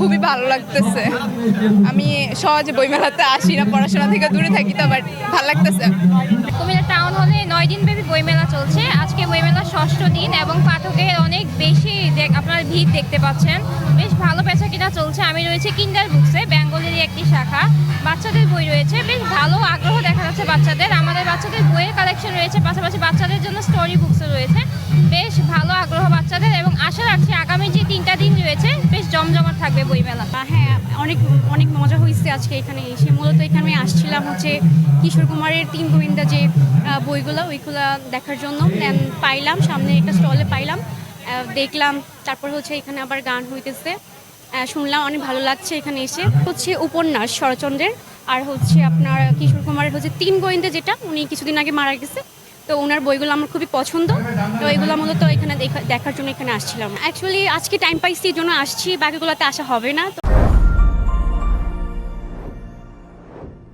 খুবই ভালো লাগতেছে। আমি সহজে বইমেলাতে আসি না, পড়াশোনা থেকে দূরে থাকি তো বাট ভালো লাগতেছে। কুমিল্লা টাউন হলে নয় দিন ব্যাপী বইমেলা চলছে। আজকে বইমেলা ষষ্ঠ দিন এবং পাঠকের অনেক বেশি আপনারা ভিড় দেখতে পাচ্ছেন। বেশ ভালো বেচা কিনা চলছে। আমি রয়েছে কিন্ডার বুকসে বেঙ্গলেরই একটি শাখা। বাচ্চাদের বই রয়েছে। বেশ ভালো আগ্রহ দেখা যাচ্ছে বাচ্চাদের। আমাদের বাচ্চাদের বইয়ের কালেকশন রয়েছে। পাশাপাশি বাচ্চাদের জন্য স্টোরি বুকসও রয়েছে। বেশ ভালো আগ্রহ বাচ্চাদের এবং আশা রাখছি আগামী যে তিনটা দিন রয়েছে জমজমাট থাকবে বইমেলা। হ্যাঁ অনেক অনেক মজা হয়েছে আজকে এখানে এসে। মূলত এখানে আমি আসছিলাম হচ্ছে কিশোর কুমারের তিন গোবিন্দা যে বইগুলো, ওইগুলো দেখার জন্য। পাইলাম, সামনে একটা স্টলে পাইলাম। দেখলাম, তারপর হচ্ছে এখানে আবার গান হইতেছে। শুনলাম, অনেক ভালো লাগছে এখানে এসে। হচ্ছে উপন্যাস শরৎচন্দ্রের। আর হচ্ছে আপনার কিশোর কুমারের হচ্ছে তিন গোয়েন্দা যেটা, উনি কিছুদিন আগে মারা গেছে। তো ওনার বইগুলো আমার খুবই পছন্দ। তো এগুলো মূলত এখানে দেখার জন্য এখানে আসছিলাম। অ্যাকচুয়ালি আজকে টাইম পাইছি, এই জন্য আসছি। বাকিগুলোতে আসা হবে না। তো